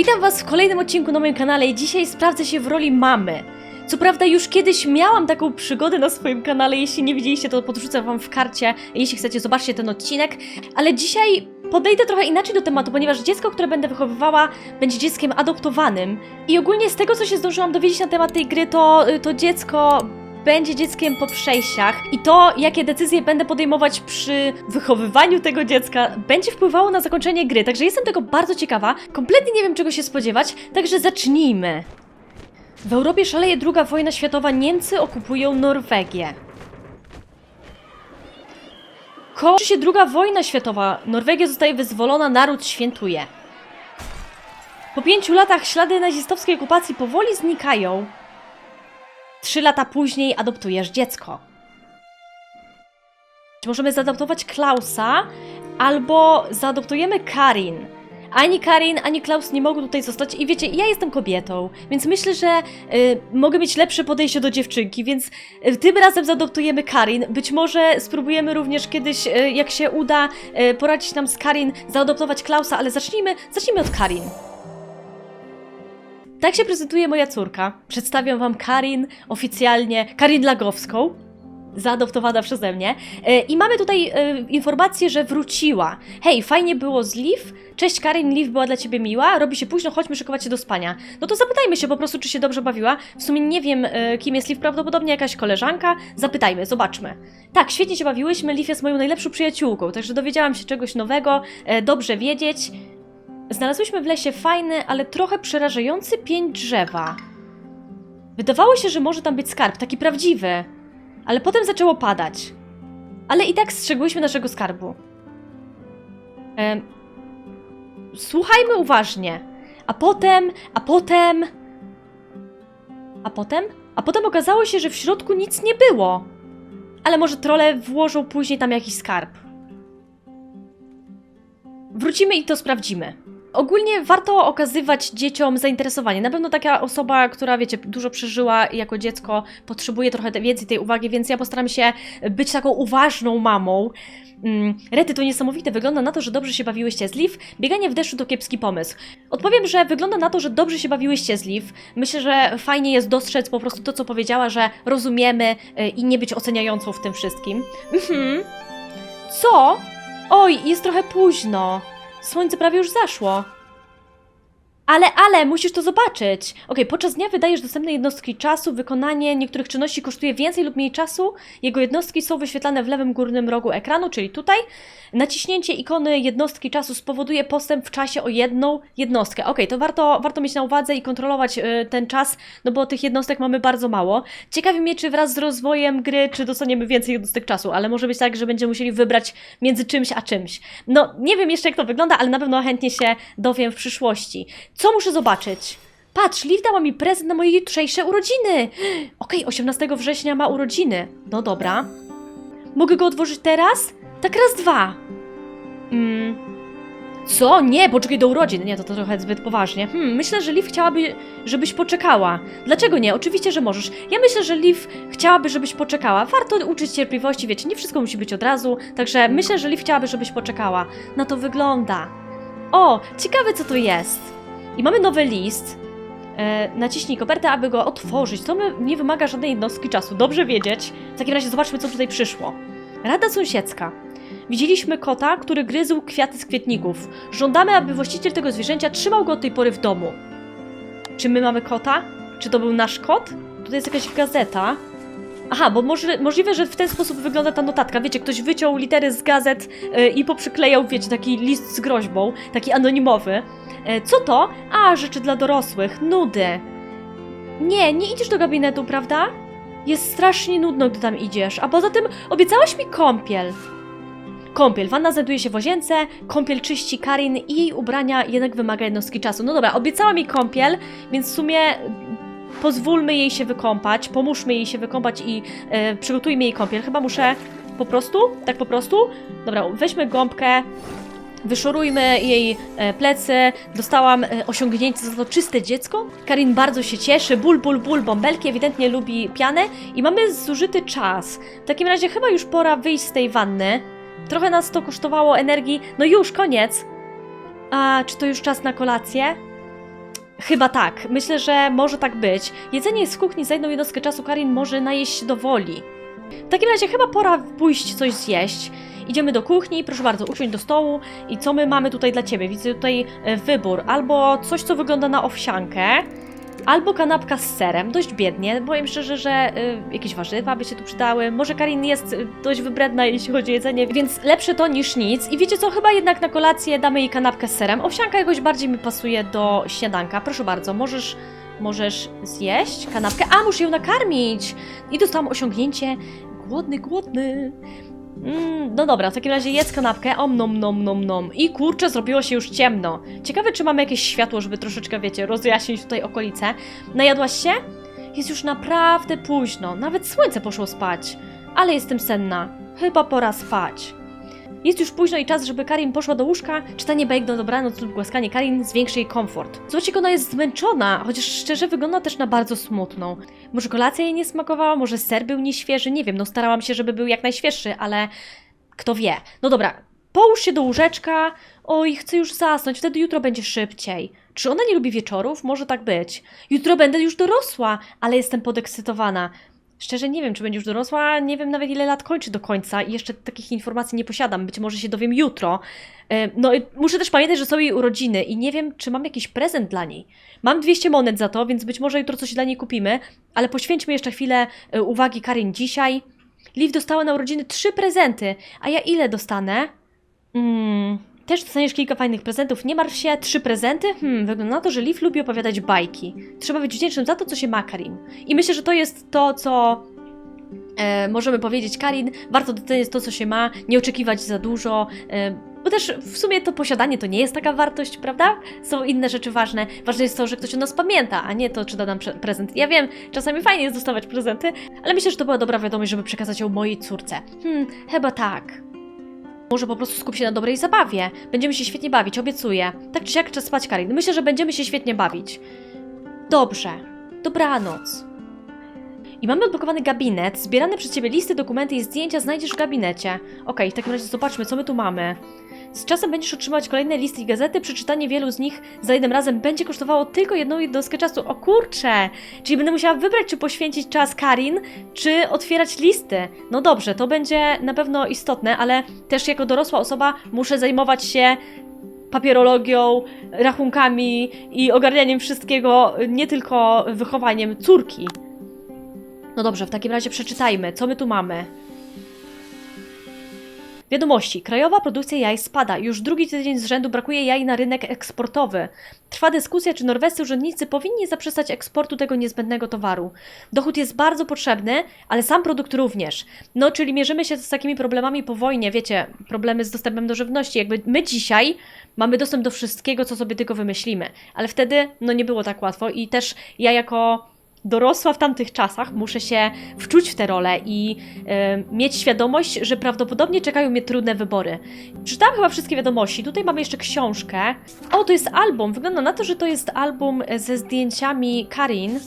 Witam Was w kolejnym odcinku na moim kanale i dzisiaj sprawdzę się w roli mamy. Co prawda już kiedyś miałam taką przygodę na swoim kanale, jeśli nie widzieliście to podrzucę Wam w karcie, jeśli chcecie zobaczcie ten odcinek, ale dzisiaj podejdę trochę inaczej do tematu, ponieważ dziecko, które będę wychowywała będzie dzieckiem adoptowanym i ogólnie z tego co się zdążyłam dowiedzieć na temat tej gry, to, to dziecko będzie dzieckiem po przejściach i to, jakie decyzje będę podejmować przy wychowywaniu tego dziecka, będzie wpływało na zakończenie gry. Także jestem tego bardzo ciekawa. Kompletnie nie wiem, czego się spodziewać, także zacznijmy. W Europie szaleje druga wojna światowa, Niemcy okupują Norwegię. Kończy się druga wojna światowa, Norwegia zostaje wyzwolona, naród świętuje. Po pięciu latach ślady nazistowskiej okupacji powoli znikają. Trzy lata później adoptujesz dziecko. Możemy zaadoptować Klausa, albo zaadoptujemy Karin. Ani Karin, ani Klaus nie mogą tutaj zostać i wiecie, ja jestem kobietą, więc myślę, że y, mogę mieć lepsze podejście do dziewczynki, więc y, tym razem zaadoptujemy Karin. Być może spróbujemy również kiedyś, y, jak się uda, y, poradzić nam z Karin, zaadoptować Klausa, ale zacznijmy, zacznijmy od Karin. Tak się prezentuje moja córka. Przedstawiam wam Karin oficjalnie, Karin Lagowską, zaadoptowana przeze mnie. E, I mamy tutaj e, informację, że wróciła. Hej, fajnie było z Liv. Cześć Karin, Liv była dla ciebie miła. Robi się późno, chodźmy szykować się do spania. No to zapytajmy się po prostu, czy się dobrze bawiła. W sumie nie wiem, e, kim jest Liv, prawdopodobnie jakaś koleżanka. Zapytajmy, zobaczmy. Tak, świetnie się bawiłyśmy. Liv jest moją najlepszą przyjaciółką, także dowiedziałam się czegoś nowego. Dobrze wiedzieć. Znalazłyśmy w lesie fajny, ale trochę przerażający pień drzewa. Wydawało się, że może tam być skarb, taki prawdziwy, ale potem zaczęło padać. Ale i tak strzegłyśmy naszego skarbu. Słuchajmy uważnie. A potem, a potem. A potem? A potem okazało się, że w środku nic nie było. Ale może trole włożą później tam jakiś skarb. Wrócimy i to sprawdzimy. Ogólnie warto okazywać dzieciom zainteresowanie. Na pewno taka osoba, która, wiecie, dużo przeżyła jako dziecko, potrzebuje trochę więcej tej uwagi, więc ja postaram się być taką uważną mamą. Mm, Rety, to niesamowite. Wygląda na to, że dobrze się bawiłyście z Liv. Bieganie w deszczu to kiepski pomysł. Odpowiem, że wygląda na to, że dobrze się bawiłyście z Liv. Myślę, że fajnie jest dostrzec po prostu to, co powiedziała, że rozumiemy y, i nie być oceniającą w tym wszystkim. Mhm. Co? Oj, jest trochę późno. Słońce prawie już zaszło. Ale, ale, musisz to zobaczyć. Okej, podczas dnia wydajesz dostępne jednostki czasu. Wykonanie niektórych czynności kosztuje więcej lub mniej czasu. Jego jednostki są wyświetlane w lewym górnym rogu ekranu, czyli tutaj. Naciśnięcie ikony jednostki czasu spowoduje postęp w czasie o jedną jednostkę. Okej, to warto, warto mieć na uwadze i kontrolować y, ten czas, no bo tych jednostek mamy bardzo mało. Ciekawi mnie, czy wraz z rozwojem gry, czy dostaniemy więcej jednostek czasu, ale może być tak, że będziemy musieli wybrać między czymś a czymś. No, nie wiem jeszcze jak to wygląda, ale na pewno chętnie się dowiem w przyszłości. Co muszę zobaczyć? Patrz, Liv dała mi prezent na moje jutrzejsze urodziny! Okej, 18 września ma urodziny. No dobra. Mogę go odłożyć teraz? Tak raz dwa. Mm. Co? Nie, poczekaj do urodzin. Nie, to, to trochę zbyt poważnie. Hmm, myślę, że Liv chciałaby, żebyś poczekała. Dlaczego nie? Oczywiście, że możesz. Ja myślę, że Liv chciałaby, żebyś poczekała. Warto uczyć cierpliwości, wiecie, nie wszystko musi być od razu. Także myślę, że Liv chciałaby, żebyś poczekała. Na to wygląda. O, ciekawe co to jest. I mamy nowy list. E, naciśnij kopertę, aby go otworzyć. To nie wymaga żadnej jednostki czasu. Dobrze wiedzieć. W takim razie zobaczmy, co tutaj przyszło. Rada sąsiedzka. Widzieliśmy kota, który gryzł kwiaty z kwietników. Żądamy, aby właściciel tego zwierzęcia trzymał go od tej pory w domu. Czy my mamy kota? Czy to był nasz kot? Tutaj jest jakaś gazeta. Aha, bo może, możliwe, że w ten sposób wygląda ta notatka. Wiecie, ktoś wyciął litery z gazet yy, i poprzyklejał, wiecie, taki list z groźbą, taki anonimowy. E, Co to? A, rzeczy dla dorosłych. Nudy. Nie, nie idziesz do gabinetu, prawda? Jest strasznie nudno, gdy tam idziesz. A poza tym obiecałaś mi kąpiel. Kąpiel. Wanna znajduje się w łazience, kąpiel czyści Karin i jej ubrania jednak wymaga jednostki czasu. No dobra, obiecała mi kąpiel, więc w sumie pozwólmy jej się wykąpać, pomóżmy jej się wykąpać i e, przygotujmy jej kąpiel. Chyba muszę po prostu? Tak po prostu? Dobra, weźmy gąbkę, Wyszorujmy jej e, plecy. Dostałam e, osiągnięcie za to czyste dziecko. Karin bardzo się cieszy. Ból, ból, ból. Bąbelki ewidentnie lubi pianę. I mamy zużyty czas. W takim razie chyba już pora wyjść z tej wanny. Trochę nas to kosztowało energii. No już, koniec. A czy to już czas na kolację? Chyba tak. Myślę, że może tak być. Jedzenie w kuchni za jedną jednostkę czasu. Karin może najeść do woli. W takim razie chyba pora pójść coś zjeść. Idziemy do kuchni, proszę bardzo, usiądź do stołu. I co my mamy tutaj dla Ciebie? Widzę tutaj e, wybór. Albo coś, co wygląda na owsiankę, albo kanapka z serem. Dość biednie. Powiem szczerze, że y, jakieś warzywa by się tu przydały. Może Karin jest y, dość wybredna, jeśli chodzi o jedzenie, więc lepsze to niż nic. I wiecie co, chyba jednak na kolację damy jej kanapkę z serem. Owsianka jakoś bardziej mi pasuje do śniadanka. Proszę bardzo, możesz... Możesz zjeść kanapkę? A, muszę ją nakarmić! I dostałam osiągnięcie. Głodny, głodny. Mm, no dobra, w takim razie jedz kanapkę, om nom nom nom nom. I kurczę, zrobiło się już ciemno. Ciekawe, czy mamy jakieś światło, żeby troszeczkę, wiecie, rozjaśnić tutaj okolice. Najadłaś się? Jest już naprawdę późno, nawet słońce poszło spać. Ale jestem senna. Chyba pora spać. Jest już późno i czas, żeby Karin poszła do łóżka. Czytanie bajek do dobranoc lub głaskanie Karin zwiększy jej komfort. Zobaczcie, ona jest zmęczona, chociaż szczerze wygląda też na bardzo smutną. Może kolacja jej nie smakowała, może ser był nieświeży, nie wiem, no starałam się, żeby był jak najświeższy, ale kto wie. No dobra, połóż się do łóżeczka. Oj, chcę już zasnąć, wtedy jutro będzie szybciej. Czy ona nie lubi wieczorów? Może tak być. Jutro będę już dorosła, ale jestem podekscytowana. Szczerze nie wiem, czy będzie już dorosła, nie wiem nawet ile lat kończy do końca i jeszcze takich informacji nie posiadam, być może się dowiem jutro. E, No i muszę też pamiętać, że są jej urodziny i nie wiem, czy mam jakiś prezent dla niej. Mam 200 monet za to, więc być może jutro coś dla niej kupimy, ale poświęćmy jeszcze chwilę e, uwagi Karin dzisiaj. Liv dostała na urodziny trzy prezenty, a ja ile dostanę? Mm, też dostaniesz kilka fajnych prezentów. Nie martw się, trzy prezenty? Hmm, wygląda na to, że Liv lubi opowiadać bajki. Trzeba być wdzięcznym za to, co się ma Karin. I myślę, że to jest to, co e, możemy powiedzieć Karin. Warto doceniać to, co się ma, nie oczekiwać za dużo. E, bo też w sumie to posiadanie to nie jest taka wartość, prawda? Są inne rzeczy ważne. Ważne jest to, że ktoś o nas pamięta, a nie to, czy da nam prezent. Ja wiem, czasami fajnie jest dostawać prezenty, ale myślę, że to była dobra wiadomość, żeby przekazać ją mojej córce. Hmm, chyba tak. Może po prostu skup się na dobrej zabawie. Będziemy się świetnie bawić, obiecuję. Tak czy siak czas spać, Karin. Myślę, że będziemy się świetnie bawić. Dobrze. Dobranoc. I mamy odblokowany gabinet. Zbierane przez Ciebie listy, dokumenty i zdjęcia znajdziesz w gabinecie. Okej, w takim razie zobaczmy, co my tu mamy. Z czasem będziesz otrzymywać kolejne listy i gazety. Przeczytanie wielu z nich za jednym razem będzie kosztowało tylko jedną jednostkę czasu. O kurczę! Czyli będę musiała wybrać, czy poświęcić czas Karin, czy otwierać listy. No dobrze, to będzie na pewno istotne, ale też jako dorosła osoba muszę zajmować się papierologią, rachunkami i ogarnianiem wszystkiego, nie tylko wychowaniem córki. No dobrze, w takim razie przeczytajmy, co my tu mamy. Wiadomości. Krajowa produkcja jaj spada. Już drugi tydzień z rzędu brakuje jaj na rynek eksportowy. Trwa dyskusja, czy norwescy urzędnicy powinni zaprzestać eksportu tego niezbędnego towaru. Dochód jest bardzo potrzebny, ale sam produkt również. No, czyli mierzymy się z takimi problemami po wojnie, wiecie, problemy z dostępem do żywności. Jakby my dzisiaj mamy dostęp do wszystkiego, co sobie tylko wymyślimy. Ale wtedy, no nie było tak łatwo i też ja jako dorosła w tamtych czasach, muszę się wczuć w tę rolę i e, mieć świadomość, że prawdopodobnie czekają mnie trudne wybory. Przeczytałam chyba wszystkie wiadomości. Tutaj mamy jeszcze książkę. O, to jest album. Wygląda na to, że to jest album ze zdjęciami Karin.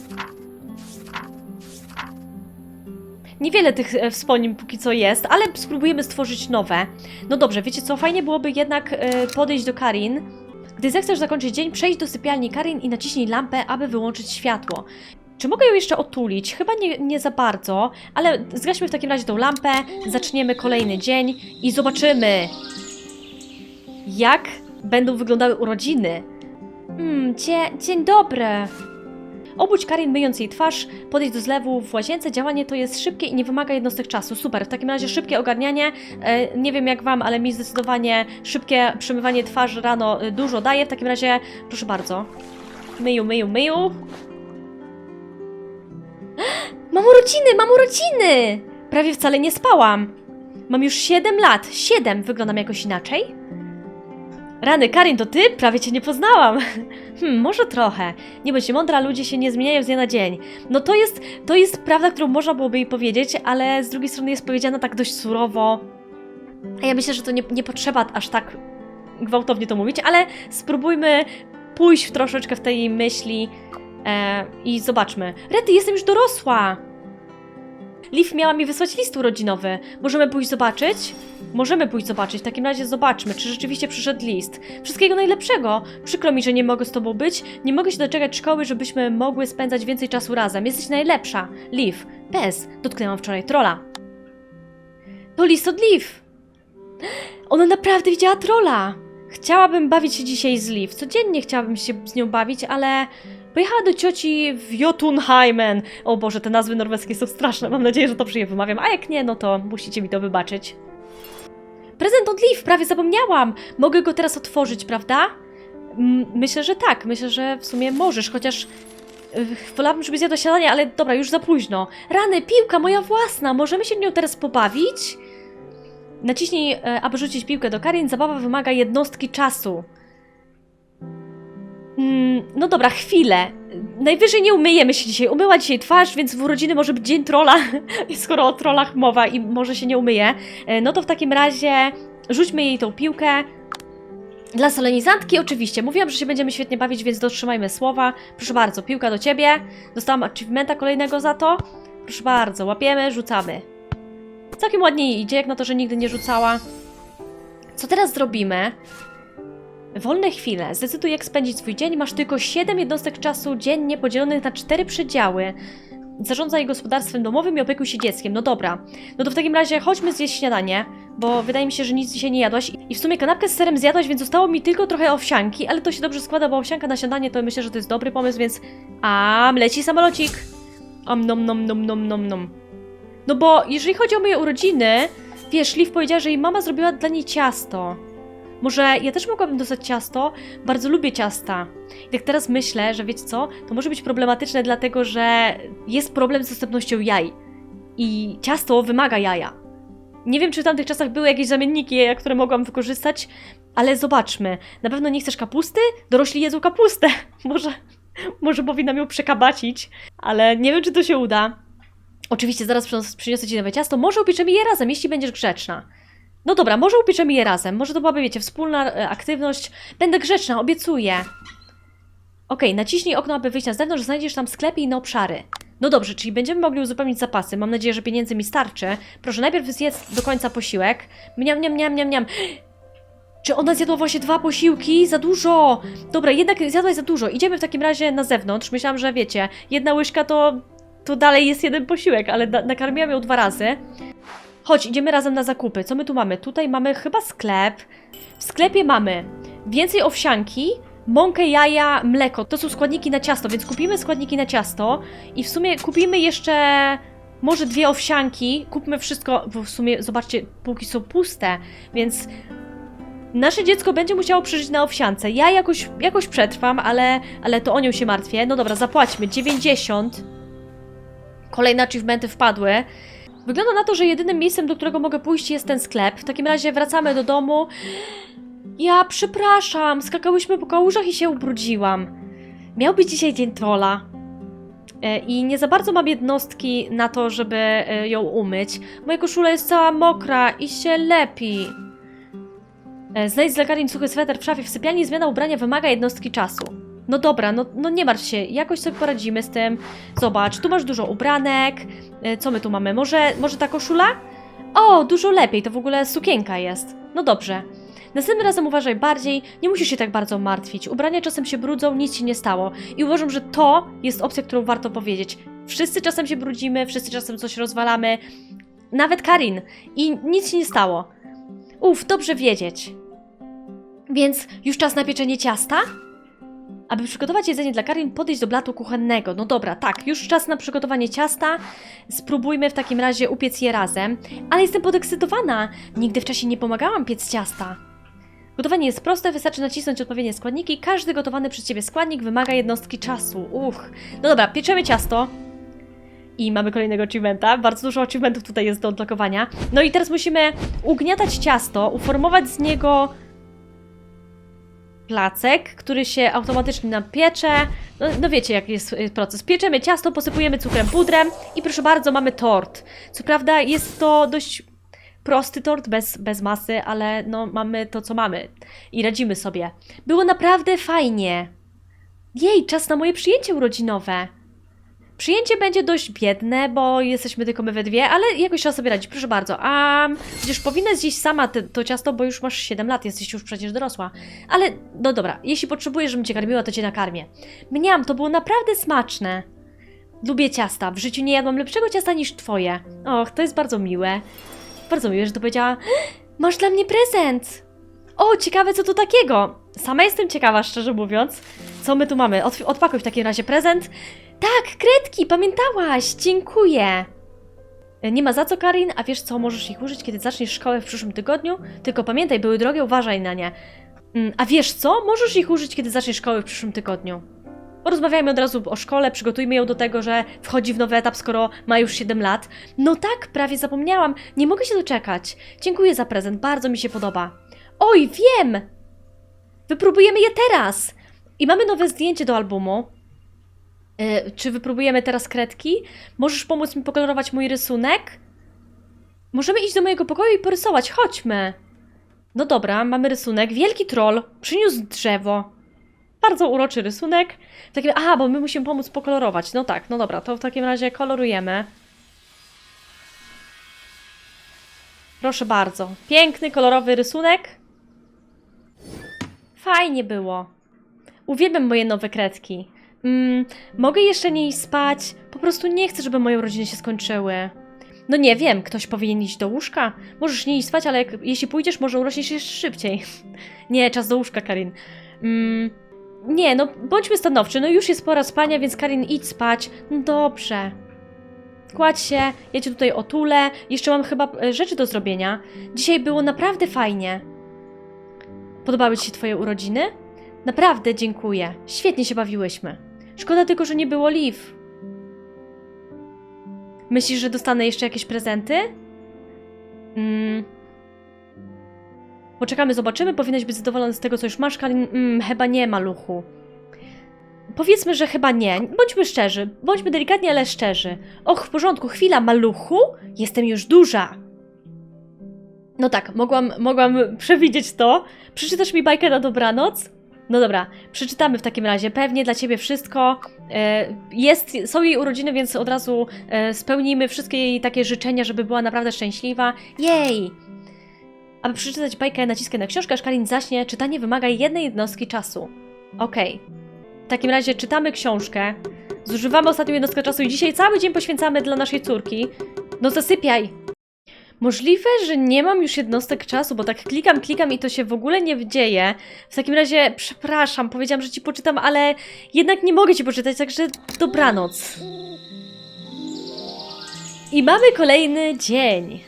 Niewiele tych e, wspomnień póki co jest, ale spróbujemy stworzyć nowe. No dobrze, wiecie co? Fajnie byłoby jednak e, podejść do Karin. Gdy zechcesz zakończyć dzień, przejdź do sypialni Karin i naciśnij lampę, aby wyłączyć światło. Czy mogę ją jeszcze otulić? Chyba nie, nie za bardzo, ale zgaśmy w takim razie tą lampę, zaczniemy kolejny dzień i zobaczymy, jak będą wyglądały urodziny. Hmm, dzie- dzień dobry. Obudź Karin myjąc jej twarz, podejść do zlewu w łazience. Działanie to jest szybkie i nie wymaga jednostek czasu. Super, w takim razie szybkie ogarnianie. E, nie wiem jak wam, ale mi zdecydowanie szybkie przemywanie twarzy rano e, dużo daje. W takim razie, proszę bardzo. Myju, myju, myju. Mam urodziny, mam urodziny! Prawie wcale nie spałam. Mam już 7 lat. 7. Wyglądam jakoś inaczej? Rany, Karin, to ty? Prawie cię nie poznałam. Hmm, może trochę. Nie bądź mądra, ludzie się nie zmieniają z dnia na dzień. No to jest, to jest prawda, którą można byłoby jej powiedzieć, ale z drugiej strony jest powiedziana tak dość surowo. A ja myślę, że to nie, nie potrzeba aż tak gwałtownie to mówić, ale spróbujmy pójść w troszeczkę w tej myśli e, i zobaczmy. Rety, jestem już dorosła! Liv miała mi wysłać list urodzinowy. Możemy pójść zobaczyć? Możemy pójść zobaczyć. W takim razie zobaczmy, czy rzeczywiście przyszedł list. Wszystkiego najlepszego. Przykro mi, że nie mogę z tobą być. Nie mogę się doczekać szkoły, żebyśmy mogły spędzać więcej czasu razem. Jesteś najlepsza. Liv. Bez. Dotknęłam wczoraj trola. To list od Liv. Ona naprawdę widziała trola. Chciałabym bawić się dzisiaj z Liv. Codziennie chciałabym się z nią bawić, ale pojechała do cioci w Jotunheimen. O Boże, te nazwy norweskie są straszne. Mam nadzieję, że to przyje wymawiam. A jak nie, no to musicie mi to wybaczyć. Prezent od Liv, prawie zapomniałam. Mogę go teraz otworzyć, prawda? Mm, Myślę, że tak. Myślę, że w sumie możesz, chociaż yy, wolałabym, żebyś zjadła śniadanie, ale dobra, już za późno. Rany, piłka moja własna. Możemy się nią teraz pobawić? Naciśnij, e, aby rzucić piłkę do Karin. Zabawa wymaga jednostki czasu. Mm, no dobra, chwilę. Najwyżej nie umyjemy się dzisiaj. Umyła dzisiaj twarz, więc w urodziny może być dzień trola. Skoro o trollach mowa i może się nie umyje, e, no to w takim razie rzućmy jej tą piłkę. Dla solenizantki oczywiście. Mówiłam, że się będziemy świetnie bawić, więc dotrzymajmy słowa. Proszę bardzo, piłka do ciebie. Dostałam achievementa kolejnego za to. Proszę bardzo, łapiemy, rzucamy. Całkiem ładnie idzie, jak na to, że nigdy nie rzucała. Co teraz zrobimy? Wolne chwile. Zdecyduj, jak spędzić swój dzień. Masz tylko 7 jednostek czasu dziennie podzielonych na 4 przedziały. Zarządzaj gospodarstwem domowym i opiekuj się dzieckiem. No dobra. No to w takim razie chodźmy zjeść śniadanie, bo wydaje mi się, że nic dzisiaj nie jadłaś. I w sumie kanapkę z serem zjadłaś, więc zostało mi tylko trochę owsianki, ale to się dobrze składa, bo owsianka na śniadanie to myślę, że to jest dobry pomysł, więc... A, leci samolocik. Om nom nom nom nom nom nom. No bo jeżeli chodzi o moje urodziny, wiesz, Liv powiedziała, że jej mama zrobiła dla niej ciasto. Może ja też mogłabym dostać ciasto? Bardzo lubię ciasta. I tak teraz myślę, że wiecie co? To może być problematyczne, dlatego że jest problem z dostępnością jaj. I ciasto wymaga jaja. Nie wiem, czy w tamtych czasach były jakieś zamienniki, jaja, które mogłam wykorzystać, ale zobaczmy. Na pewno nie chcesz kapusty? Dorośli jedzą kapustę. Może, może powinnam ją przekabacić, ale nie wiem, czy to się uda. Oczywiście zaraz przynios- przyniosę Ci nowe ciasto. Może upieczemy je razem, jeśli będziesz grzeczna. No dobra, może upieczemy je razem. Może to byłaby, wiecie, wspólna e, aktywność. Będę grzeczna, obiecuję. Okej, naciśnij okno, aby wyjść na zewnątrz, znajdziesz tam sklepy i inne obszary. No dobrze, czyli będziemy mogli uzupełnić zapasy. Mam nadzieję, że pieniędzy mi starczy. Proszę, najpierw zjedz do końca posiłek. Mniam, mniam, mniam, mniam, mniam. Czy ona zjadła właśnie dwa posiłki? Za dużo! Dobra, jednak zjadłaś za dużo. Idziemy w takim razie na zewnątrz. Myślałam, że wiecie, jedna łyżka to, to dalej jest jeden posiłek, ale na- nakarmiłam ją dwa razy. Chodź, idziemy razem na zakupy. Co my tu mamy? Tutaj mamy chyba sklep. W sklepie mamy więcej owsianki, mąkę, jaja, mleko. To są składniki na ciasto, więc kupimy składniki na ciasto i w sumie kupimy jeszcze może dwie owsianki. Kupmy wszystko, bo w sumie zobaczcie, półki są puste, więc nasze dziecko będzie musiało przeżyć na owsiance. Ja jakoś, jakoś przetrwam, ale, ale to o nią się martwię. No dobra, zapłaćmy. 90. Kolejne achievementy wpadły. Wygląda na to, że jedynym miejscem, do którego mogę pójść jest ten sklep. W takim razie wracamy do domu. Ja przepraszam, skakałyśmy po kałużach i się ubrudziłam. Miał być dzisiaj dzień trola. E, I nie za bardzo mam jednostki na to, żeby e, ją umyć. Moja koszula jest cała mokra i się lepi. E, Znajdź z lekarzem suchy sweter w szafie w sypialni. Zmiana ubrania wymaga jednostki czasu. No dobra, no, no nie martw się, jakoś sobie poradzimy z tym. Zobacz, tu masz dużo ubranek. E, Co my tu mamy? Może, może ta koszula? O, dużo lepiej, to w ogóle sukienka jest. No dobrze. Następnym razem uważaj bardziej, nie musisz się tak bardzo martwić. Ubrania czasem się brudzą, nic się nie stało. I uważam, że to jest opcja, którą warto powiedzieć. Wszyscy czasem się brudzimy, wszyscy czasem coś rozwalamy. Nawet Karin. I nic się nie stało. Uf, dobrze wiedzieć. Więc już czas na pieczenie ciasta? Aby przygotować jedzenie dla Karin, podejść do blatu kuchennego. No dobra, tak, już czas na przygotowanie ciasta. Spróbujmy w takim razie upiec je razem. Ale jestem podekscytowana. Nigdy wcześniej nie pomagałam piec ciasta. Gotowanie jest proste, wystarczy nacisnąć odpowiednie składniki. Każdy gotowany przez Ciebie składnik wymaga jednostki czasu. Uch. No dobra, pieczemy ciasto. I mamy kolejnego achievementa. Bardzo dużo achievementów tutaj jest do odblokowania. No i teraz musimy ugniatać ciasto, uformować z niego placek, który się automatycznie nam piecze. No, no wiecie, jaki jest y, proces. Pieczemy ciasto, posypujemy cukrem, pudrem i proszę bardzo, mamy tort. Co prawda jest to dość prosty tort, bez, bez masy, ale no mamy to, co mamy i radzimy sobie. Było naprawdę fajnie. Jej, czas na moje przyjęcie urodzinowe. Przyjęcie będzie dość biedne, bo jesteśmy tylko my we dwie, ale jakoś trzeba sobie radzić, proszę bardzo. A przecież powinnaś zjeść sama te, to ciasto, bo już masz 7 lat, jesteś już przecież dorosła. Ale, no dobra, jeśli potrzebujesz, żebym cię karmiła, to cię nakarmię. Mniam, to było naprawdę smaczne. Lubię ciasta, w życiu nie jadłam lepszego ciasta niż twoje. Och, to jest bardzo miłe. Bardzo miłe, że to powiedziała. Masz dla mnie prezent! O, ciekawe co to takiego. Sama jestem ciekawa, szczerze mówiąc. Co my tu mamy? Otw- odpakuj w takim razie prezent. Tak, kredki, pamiętałaś! Dziękuję! E, Nie ma za co, Karin, a wiesz co, możesz ich użyć, kiedy zaczniesz szkołę w przyszłym tygodniu? Tylko pamiętaj, były drogie, uważaj na nie. Mm, A wiesz co, możesz ich użyć, kiedy zaczniesz szkołę w przyszłym tygodniu. Porozmawiajmy od razu o szkole, przygotujmy ją do tego, że wchodzi w nowy etap, skoro ma już 7 lat. No tak, prawie zapomniałam, nie mogę się doczekać. Dziękuję za prezent, bardzo mi się podoba. Oj, wiem! Wypróbujemy je teraz! I mamy nowe zdjęcie do albumu. E, czy wypróbujemy teraz kredki? Możesz pomóc mi pokolorować mój rysunek? Możemy iść do mojego pokoju i porysować, chodźmy. No dobra, mamy rysunek. Wielki troll przyniósł drzewo. Bardzo uroczy rysunek. W takim... Aha, bo my musimy pomóc pokolorować. No tak, no dobra, to w takim razie kolorujemy. Proszę bardzo. Piękny, kolorowy rysunek. Fajnie było. Uwielbiam moje nowe kredki. Mm, mogę jeszcze nie iść spać. Po prostu nie chcę, żeby moje urodziny się skończyły. No nie wiem, ktoś powinien iść do łóżka. Możesz nie iść spać, ale jak, jeśli pójdziesz, może urośniesz jeszcze szybciej. nie, czas do łóżka, Karin. Mm, nie, no bądźmy stanowczy. No już jest pora spania, więc Karin, idź spać. No dobrze. Kładź się, ja cię tutaj otulę. Jeszcze mam chyba e, rzeczy do zrobienia. Dzisiaj było naprawdę fajnie. Podobały Ci się Twoje urodziny? Naprawdę dziękuję. Świetnie się bawiłyśmy. Szkoda tylko, że nie było Liv. Myślisz, że dostanę jeszcze jakieś prezenty? Mm. Poczekamy, zobaczymy. Powinnaś być zadowolony z tego, co już masz, Kalin. Mm, chyba nie, maluchu. Powiedzmy, że chyba nie. Bądźmy szczerzy. Bądźmy delikatni, ale szczerzy. Och, w porządku. Chwila, maluchu? Jestem już duża. No tak, mogłam, mogłam przewidzieć to. Przeczytasz mi bajkę na dobranoc? No dobra, przeczytamy w takim razie. Pewnie dla ciebie wszystko. E, Jest, są jej urodziny, więc od razu e, spełnimy wszystkie jej takie życzenia, żeby była naprawdę szczęśliwa. Jej! Aby przeczytać bajkę, naciskaj na książkę, aż Kalin zaśnie. Czytanie wymaga jednej jednostki czasu. Okej. W takim razie czytamy książkę. Zużywamy ostatnią jednostkę czasu i dzisiaj cały dzień poświęcamy dla naszej córki. No zasypiaj! Możliwe, że nie mam już jednostek czasu, bo tak klikam, klikam i to się w ogóle nie dzieje. W takim razie, przepraszam, powiedziałam, że ci poczytam, ale jednak nie mogę ci poczytać, także dobranoc. I mamy kolejny dzień.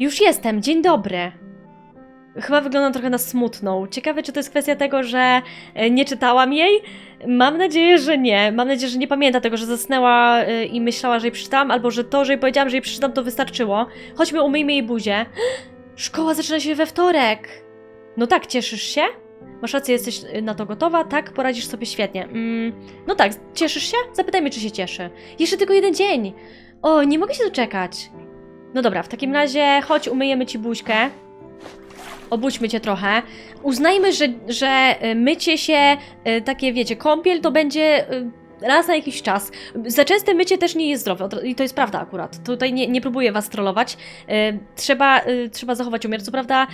Już jestem, dzień dobry. Chyba wyglądam trochę na smutną. Ciekawe, czy to jest kwestia tego, że e, nie czytałam jej? Mam nadzieję, że nie. Mam nadzieję, że nie pamięta tego, że zasnęła e, i myślała, że jej przeczytałam, albo że to, że jej powiedziałam, że jej przeczytam, to wystarczyło. Chodźmy, umyjmy jej buzię. Szkoła zaczyna się we wtorek. No tak, cieszysz się? Masz rację, jesteś y, na to gotowa? Tak, poradzisz sobie świetnie. Mm, no tak, cieszysz się? Zapytajmy, czy się cieszy. Jeszcze tylko jeden dzień. O, nie mogę się doczekać. No dobra, w takim razie chodź, umyjemy ci buźkę. Obudźmy cię trochę. Uznajmy, że, że y, mycie się, y, takie wiecie, kąpiel to będzie y, raz na jakiś czas. Za częste mycie też nie jest zdrowe i to jest prawda akurat. Tutaj nie, nie próbuję was trollować. Trzeba, trzeba zachować umiar. Co prawda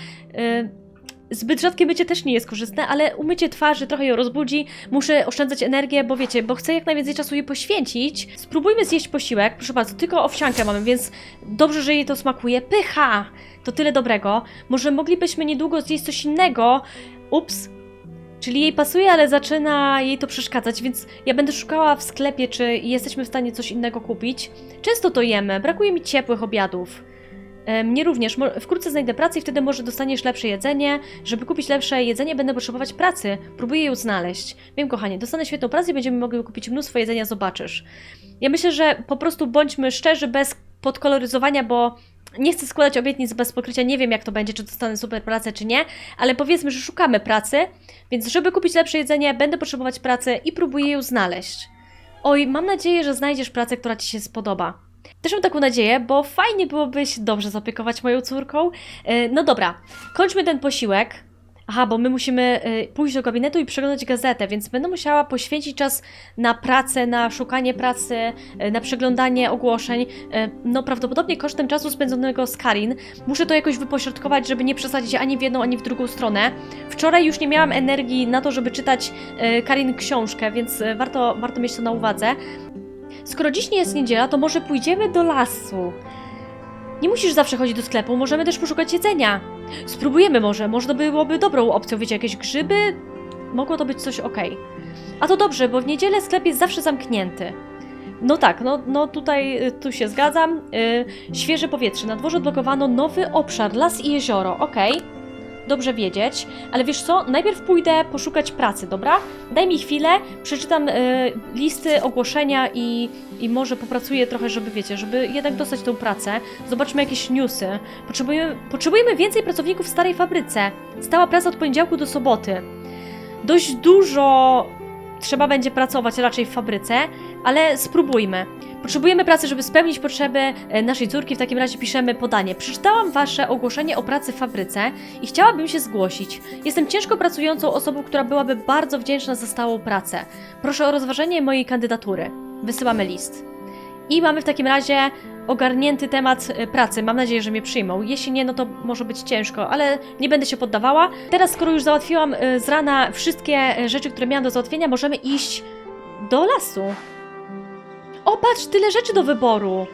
zbyt rzadkie mycie też nie jest korzystne, ale umycie twarzy trochę ją rozbudzi. Muszę oszczędzać energię, bo wiecie, bo chcę jak najwięcej czasu jej poświęcić. Spróbujmy zjeść posiłek. Proszę bardzo, tylko owsiankę mamy, więc dobrze, że jej to smakuje. Pycha! To tyle dobrego. Może moglibyśmy niedługo zjeść coś innego. Ups. Czyli jej pasuje, ale zaczyna jej to przeszkadzać, więc ja będę szukała w sklepie, czy jesteśmy w stanie coś innego kupić. Często to jemy, brakuje mi ciepłych obiadów. Mnie również. Wkrótce znajdę pracę i wtedy może dostaniesz lepsze jedzenie. Żeby kupić lepsze jedzenie, będę potrzebować pracy. Próbuję ją znaleźć. Wiem, kochanie, dostanę świetną pracę i będziemy mogli kupić mnóstwo jedzenia, zobaczysz. Ja myślę, że po prostu bądźmy szczerzy, bez podkoloryzowania, bo nie chcę składać obietnic bez pokrycia. Nie wiem, jak to będzie, czy dostanę super pracę, czy nie, ale powiedzmy, że szukamy pracy, więc żeby kupić lepsze jedzenie, będę potrzebować pracy i próbuję ją znaleźć. Oj, mam nadzieję, że znajdziesz pracę, która Ci się spodoba. Też mam taką nadzieję, bo fajnie byłoby się dobrze zaopiekować moją córką. E, No dobra, kończmy ten posiłek. Aha, bo my musimy y, pójść do gabinetu i przeglądać gazetę, więc będę musiała poświęcić czas na pracę, na szukanie pracy, y, na przeglądanie ogłoszeń. No prawdopodobnie kosztem czasu spędzonego z Karin. Muszę to jakoś wypośrodkować, żeby nie przesadzić ani w jedną, ani w drugą stronę. Wczoraj już nie miałam energii na to, żeby czytać Karin książkę, więc warto, warto mieć to na uwadze. Skoro dziś nie jest niedziela, to może pójdziemy do lasu. Nie musisz zawsze chodzić do sklepu, możemy też poszukać jedzenia. Spróbujemy może, może to byłoby dobrą opcją, wiecie, jakieś grzyby? Mogło to być coś ok. A to dobrze, bo w niedzielę sklep jest zawsze zamknięty. No tak, no, no tutaj y, tu się zgadzam. Y, świeże powietrze. Na dworze odblokowano nowy obszar, las i jezioro. Okej. Dobrze wiedzieć, ale wiesz co? Najpierw pójdę poszukać pracy, dobra? Daj mi chwilę, przeczytam y, listy, ogłoszenia i, i może popracuję trochę, żeby wiecie, żeby jednak dostać tę pracę. Zobaczmy jakieś newsy. Potrzebujemy, potrzebujemy więcej pracowników w starej fabryce. Stała praca od poniedziałku do soboty. Dość dużo trzeba będzie pracować raczej w fabryce, ale spróbujmy. Potrzebujemy pracy, żeby spełnić potrzeby e, naszej córki, w takim razie piszemy podanie. Przeczytałam Wasze ogłoszenie o pracy w fabryce i chciałabym się zgłosić. Jestem ciężko pracującą osobą, która byłaby bardzo wdzięczna za stałą pracę. Proszę o rozważenie mojej kandydatury. Wysyłamy list. I mamy w takim razie ogarnięty temat e, pracy. Mam nadzieję, że mnie przyjmą. Jeśli nie, no to może być ciężko, ale nie będę się poddawała. Teraz, skoro już załatwiłam e, z rana wszystkie e, rzeczy, które miałam do załatwienia, możemy iść do lasu. O, patrz, tyle rzeczy do wyboru.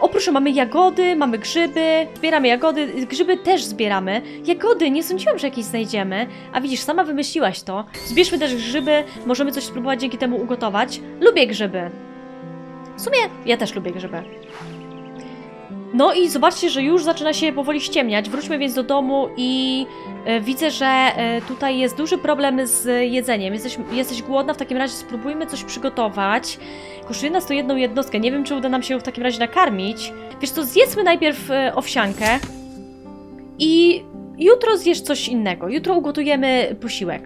O, proszę, mamy jagody, mamy grzyby, zbieramy jagody, grzyby też zbieramy. Jagody, nie sądziłam, że jakieś znajdziemy. A widzisz, sama wymyśliłaś to. Zbierzmy też grzyby, możemy coś spróbować dzięki temu ugotować. Lubię grzyby. W sumie ja też lubię grzyby. No i zobaczcie, że już zaczyna się powoli ściemniać. Wróćmy więc do domu i e, widzę, że e, tutaj jest duży problem z jedzeniem. Jesteś, jesteś głodna, w takim razie spróbujmy coś przygotować. Kosztuje nas to jedną jednostkę. Nie wiem, czy uda nam się w takim razie nakarmić. Wiesz co, zjedzmy najpierw e, owsiankę i jutro zjesz coś innego. Jutro ugotujemy posiłek.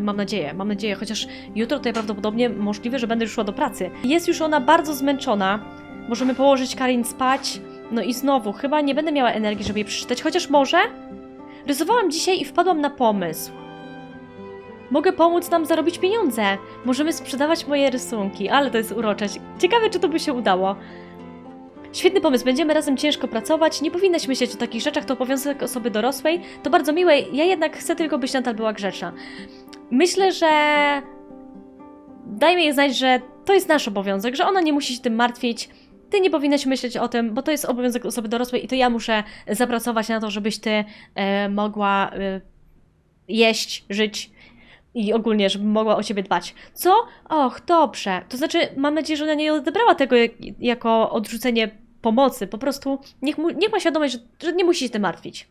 Mam nadzieję, mam nadzieję, chociaż jutro to prawdopodobnie możliwe, że będę już szła do pracy. Jest już ona bardzo zmęczona. Możemy położyć Karin spać. No i znowu, chyba nie będę miała energii, żeby jej przeczytać, chociaż może? Rysowałam dzisiaj i wpadłam na pomysł. Mogę pomóc nam zarobić pieniądze. Możemy sprzedawać moje rysunki, ale to jest urocze. Ciekawe, czy to by się udało. Świetny pomysł, będziemy razem ciężko pracować. Nie powinnaś myśleć o takich rzeczach, to obowiązek osoby dorosłej. To bardzo miłe, ja jednak chcę tylko, byś nadal była grzeczna. Myślę, że. Dajmy jej znać, że to jest nasz obowiązek, że ona nie musi się tym martwić. Ty nie powinnaś myśleć o tym, bo to jest obowiązek osoby dorosłej i to ja muszę zapracować na to, żebyś ty e, mogła e, jeść, żyć i ogólnie, żebym mogła o ciebie dbać. Co? Och, dobrze. To znaczy, mam nadzieję, że ona nie odebrała tego jak, jako odrzucenie pomocy. Po prostu niech, mu, niech ma świadomość, że, że nie musi się tym martwić.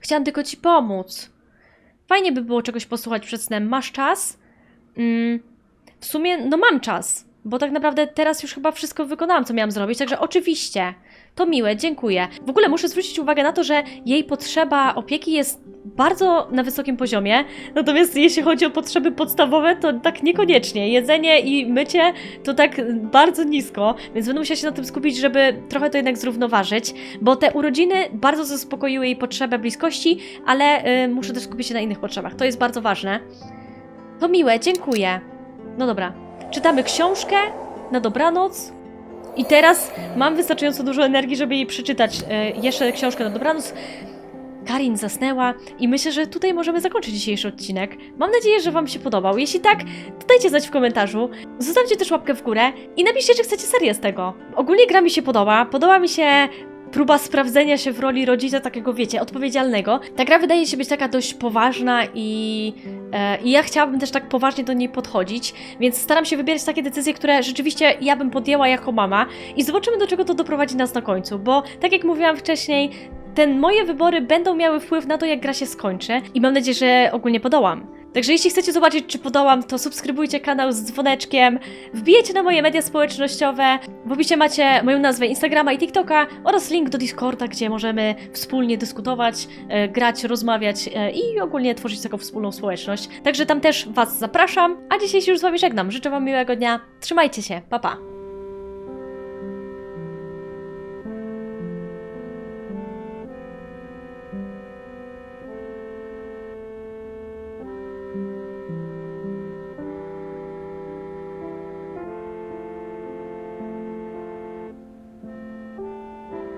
Chciałam tylko ci pomóc. Fajnie by było czegoś posłuchać przed snem. Masz czas? Mm, w sumie, no mam czas, bo tak naprawdę teraz już chyba wszystko wykonałam, co miałam zrobić, także oczywiście. To miłe, dziękuję. W ogóle muszę zwrócić uwagę na to, że jej potrzeba opieki jest bardzo na wysokim poziomie, natomiast jeśli chodzi o potrzeby podstawowe, to tak niekoniecznie. Jedzenie i mycie to tak bardzo nisko, więc będę musiała się na tym skupić, żeby trochę to jednak zrównoważyć, bo te urodziny bardzo zaspokoiły jej potrzebę bliskości, ale y, muszę też skupić się na innych potrzebach. To jest bardzo ważne. To miłe, dziękuję. No dobra. Czytamy książkę na dobranoc. I teraz mam wystarczająco dużo energii, żeby jej przeczytać e, jeszcze książkę na dobranoc. Karin zasnęła i myślę, że tutaj możemy zakończyć dzisiejszy odcinek. Mam nadzieję, że Wam się podobał. Jeśli tak, to dajcie znać w komentarzu. Zostawcie też łapkę w górę i napiszcie, czy chcecie serię z tego. Ogólnie gra mi się podoba. Podoba mi się próba sprawdzenia się w roli rodzica takiego, wiecie, odpowiedzialnego. Ta gra wydaje się być taka dość poważna i, e, i ja chciałabym też tak poważnie do niej podchodzić, więc staram się wybierać takie decyzje, które rzeczywiście ja bym podjęła jako mama i zobaczymy, do czego to doprowadzi nas na końcu, bo tak jak mówiłam wcześniej, ten moje wybory będą miały wpływ na to, jak gra się skończy i mam nadzieję, że ogólnie podołam. Także jeśli chcecie zobaczyć, czy podołam, to subskrybujcie kanał z dzwoneczkiem, wbijecie na moje media społecznościowe, w opisie macie moją nazwę Instagrama i TikToka oraz link do Discorda, gdzie możemy wspólnie dyskutować, e, grać, rozmawiać e, i ogólnie tworzyć taką wspólną społeczność. Także tam też Was zapraszam, a dzisiaj się już z Wami żegnam. Życzę Wam miłego dnia, trzymajcie się, pa pa!